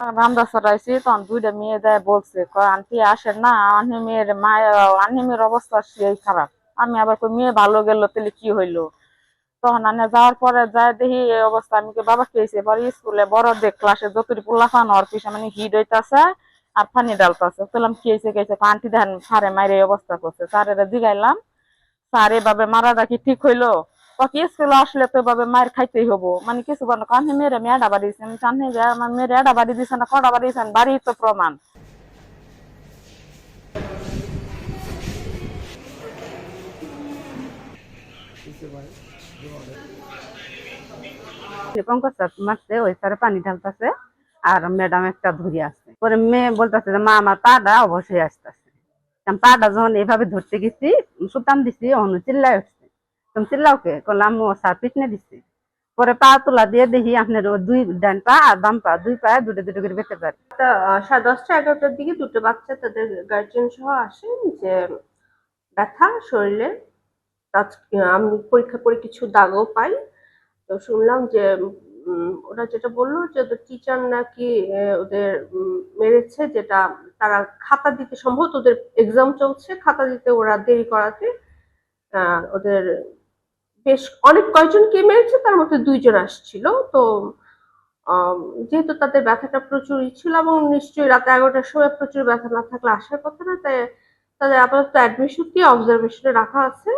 রামদা সরাইছি তখন দুইটা মেয়ে দেয়, বলছে আন্টি আসেন না আনি মেয়ের মায়ের আনি মেয়ের অবস্থা সেই খারাপ। আমি আবার কই, মেয়ে ভালো গেল, তাহলে কি হইল? তখন আনে যাওয়ার পরে যায় দেখি এই অবস্থা, আমি বাবা খেয়েছে এবার স্কুলে বড়দের ক্লাসে যতটি পোলাফান ওর পিছনে মানে হিট হইতাছে আর পানি ডালতাছে বললাম, কি হয়েছে খেয়েছে আন্টি দেখেন সারে মায়ের এই অবস্থা করছে। স্যারেরা জিগাইলাম, স্যার এভাবে মারাটা কি ঠিক হইল? আসলে তো এভাবে মায়ের খাইতেই হব। মানে কিছু বলো কটা প্রমাণ। ওই পানি ঢালতেছে, আর ম্যাডাম একটা ধরে আসছে পরে মেয়ে বলতেছে যে, মা, আমার পাটা অবশ্যই আসতেছে। পাটা যখন এভাবে ধরতে গেছি সুতাম দিছি অন্য তুমি চিল্লাওকে ও স্যার পিছনে দিচ্ছি পরে পা তোলা দিয়ে দেখি আপনার দুই ডান পা আর বাম পা, দুই পায়ে দুটো দুটো করে বেঁচে পারে সাড়ে দশটা, এগারোটার দিকে দুটো বাচ্চা তাদের গার্জেন সহ আসেন যে, ব্যথা, শরীরে আমি পরীক্ষা করে কিছু দাগও পাই। তো শুনলাম যে ওরা যেটা বলল যে, ওদের টিচার নাকি ওদের মেরেছে যেটা তারা খাতা দিতে সম্ভবত ওদের এক্সাম চলছে, খাতা দিতে ওরা দেরি করাতে ওদের বেশ অনেক কয়জনকে মেরেছে? তার মধ্যে দুইজন আসছিল। তো যেহেতু তাদের ব্যথাটা প্রচুরই ছিল এবং নিশ্চয়ই রাত এগারোটার সময় প্রচুর ব্যথা না থাকলে আসার কথা না, তাই তাদের আপাতত অ্যাডমিশন দিয়ে অবজারভেশনে রাখা আছে।